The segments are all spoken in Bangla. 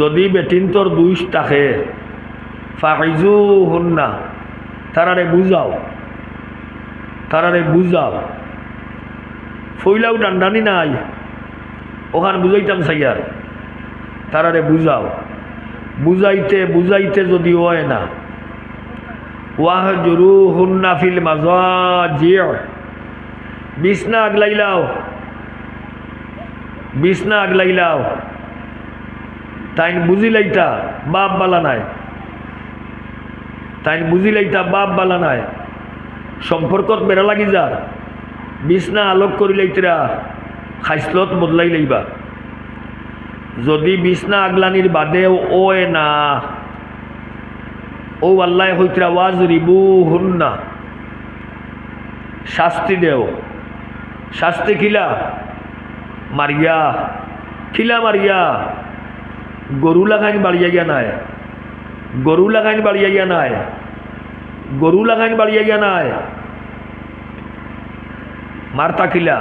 যদি বেটিন তোর দুইশ থাকে ফাইজু হন্না তারারে বুঝাও তারারে বুঝাও ফইলাও ডান্ডানি নাই, ওখানে বুঝাইতাম সাইয়ার তারারে বুঝাও বুঝাইতে বুঝাইতে যদি হয় না ওয়াহ জরু হুন্না ফিল মাজা জিয় বিছনা আগলাইলাও বিছনা আগলাইলাও। তাই বুঝিলাইতা বাপ বালা নাই। তাই বুঝিলাইতা বাপ বালা নাই। সম্পর্কত বেড়া লাগি যার বিছনা আলোক করিলাইতরা খাইসলত বদলাই লইবা। যদি বিছনা আগলানির বাদেও ওয়ে না, ও আল্লাহ হইতরা ওয়াজ রিবু হুন্না শাস্তি দেও। শাস্তি খিলা মারিয়া খিলা মারিয়া। গরু লাগাইন বাড়িয়া গিয়া নাই গরু লাগাইন বাড়িয়া গিয়া নাই গরু লাগাইন বাড়িয়া গিয়া নাই মারতা কিলা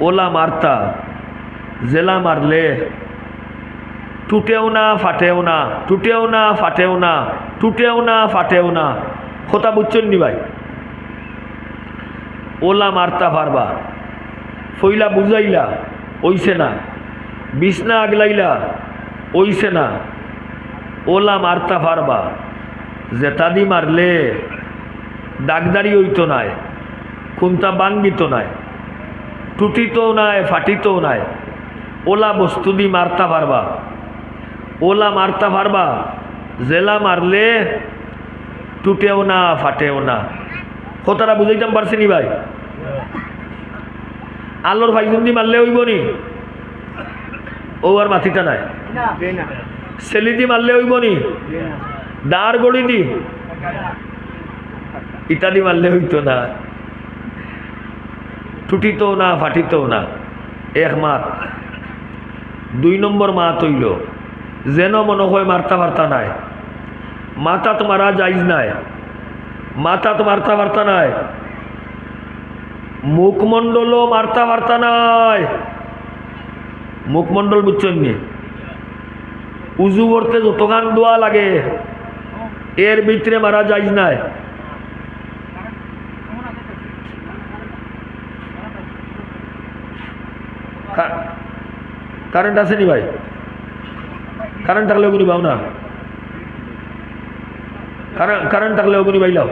ওলা মারতা জেলা মারলে টুটেও না ফাটেও না টুটেও না ফাটেও না টুটেও না ফাটেও না খোতা বুঝছেন নি ভাই ওলা মারতা পারবা ফইলা বুঝাইলা ওইছে না বিছনা আগলাইলা ওইছে না। ওলা মারতা পারবা জেতাদি মারলে, দাগদারি হইতো নাই, খুন্তা বাঙ্গিত নাই, টুটিতেও নাই, ফাটিতেও নাই। ওলা বস্তু দি মারতা পারবা ওলা মারতা পারবা জেলা মারলে টুটেও না, ফাটেও না। কথাটা বুঝাইতাম পারছি নি ভাই? আল্লোর ভাইজুন দি মারলে হইব নি ও আর মাথিটা নাই। সেলি দি মারলে হইব নি দাঁড় গড়ি দি। ইত্যাদি মারলে হইতো না। টুটিতেও না ফাটিতেও না। এক মাত। দুই নম্বর মাত হইল যেন মনে হয় মারতা বার্তা নাই। মাতাত মারা যাইজ নাই। মাতাত মারতা বার্তা নাই। মুখমণ্ডলও মারতা বার্তা নাই। মুখমণ্ডল বুঝছেন উজু করতে যতখান দোয়া লাগে, এর ভিতরে মারা যাইজ নাই। কারেন্ট আছে নি ভাই? কারেন্ট থাকলে ওগুলি পাও না কারেন্ট কারেন্ট থাকলে ওগুলি পাইলাও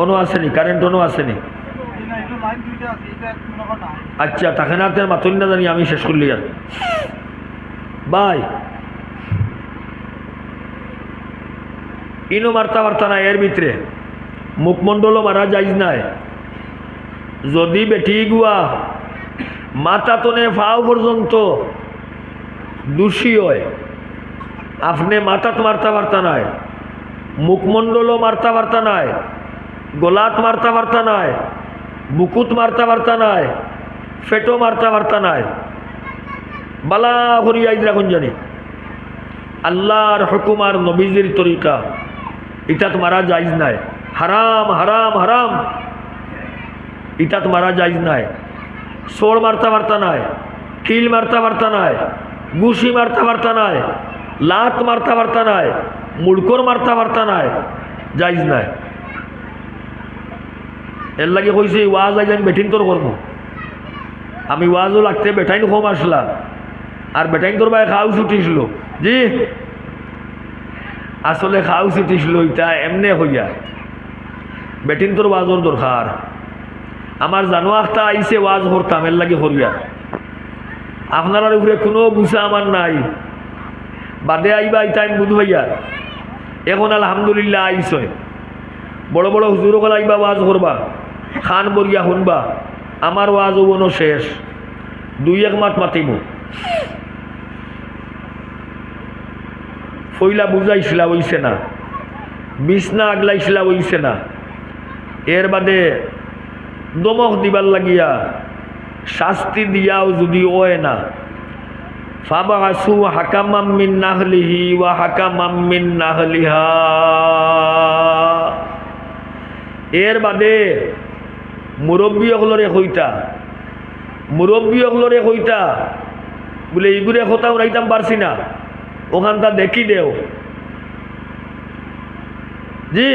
অনু আসেনি কারেন্ট অনু আসেনি। আচ্ছা তাকে না আপনার মাতুন না জানি, আমি শেষ করলি আর। বাই। ইনো মারতা পারতা না এর ভিতরে। মুখমণ্ডলও মারা যাইজ নাই। যদি বেটি গুয়া মাথা তনে ফাও পর্যন্ত দোষী হয়। আপনি মাথাত মারতা পারতা নাই। মুখমণ্ডলও মারতা পারতা নাই। গলাত মারতা পারতা নাই, বুকুত মারতা পারতা নাই, ফেটো মারতা পারতা নাই। বালা হরিয়াইদ রাখুন জানি। আল্লাহর হুকুম আর নবীজির তরিকা ইটাত মারা যাইজ নাই। হারাম হারাম হারাম। ইটাত মারা যাইজ নাই। সোড় মারতা পারতা নাই, কিল মারতা পারতা নাই গুছি মারতা পারতা নাই, লাত মারতা পারতা নাই, মুড়কর মারতা পারতা নাই যাইজ নাই। এর লাগে কইছে ওয়াজ আইজ আমি বেটিং তোর করব। আমি ওয়াজও লাগতে বেটাইন কম আসলা আর বেটাইন তোর ভাই খাও ছুটিছিল জি? আসলে খাও ছুটিছিল ইটা এমনে হইয়া। বেটিন তোর ওয়াজর দরকার। আমার জানো একটা আইসে ওয়াজ করতাম, এর লাগে হরিয়া আপনার উপরে কোনো গুছা আমার নাই। বাদে আইবা ইটা আমি বুধ হইয়া এখন আলহামদুলিল্লাহ আইসয় বড় বড় হুজুরকল আইবা, ওয়াজ করবা। খান বরিয়া শুনবা আমার ওয়াজ ওবনো শেষ। দুই এক মাত মাতিব ফইলা বুঝাইছিলা ওইছে না। বিছনা আগলাইছিলা ওইছে না। এর বাদে দমক দিবার লাগিয়া শাস্তি দিয়াও যদি ওয় না। ফাবাসু হাকামাম মিন নাহলিহি ওয়া হাকামাম মিন নাহলিহা। এর বাদে মুরব্বী অকলরে কইতা মুরব্বী অকলরে কইতা বলে এইগুলো কথা রাইতাম পারছি না। ওখানটা দেখি দেও। জি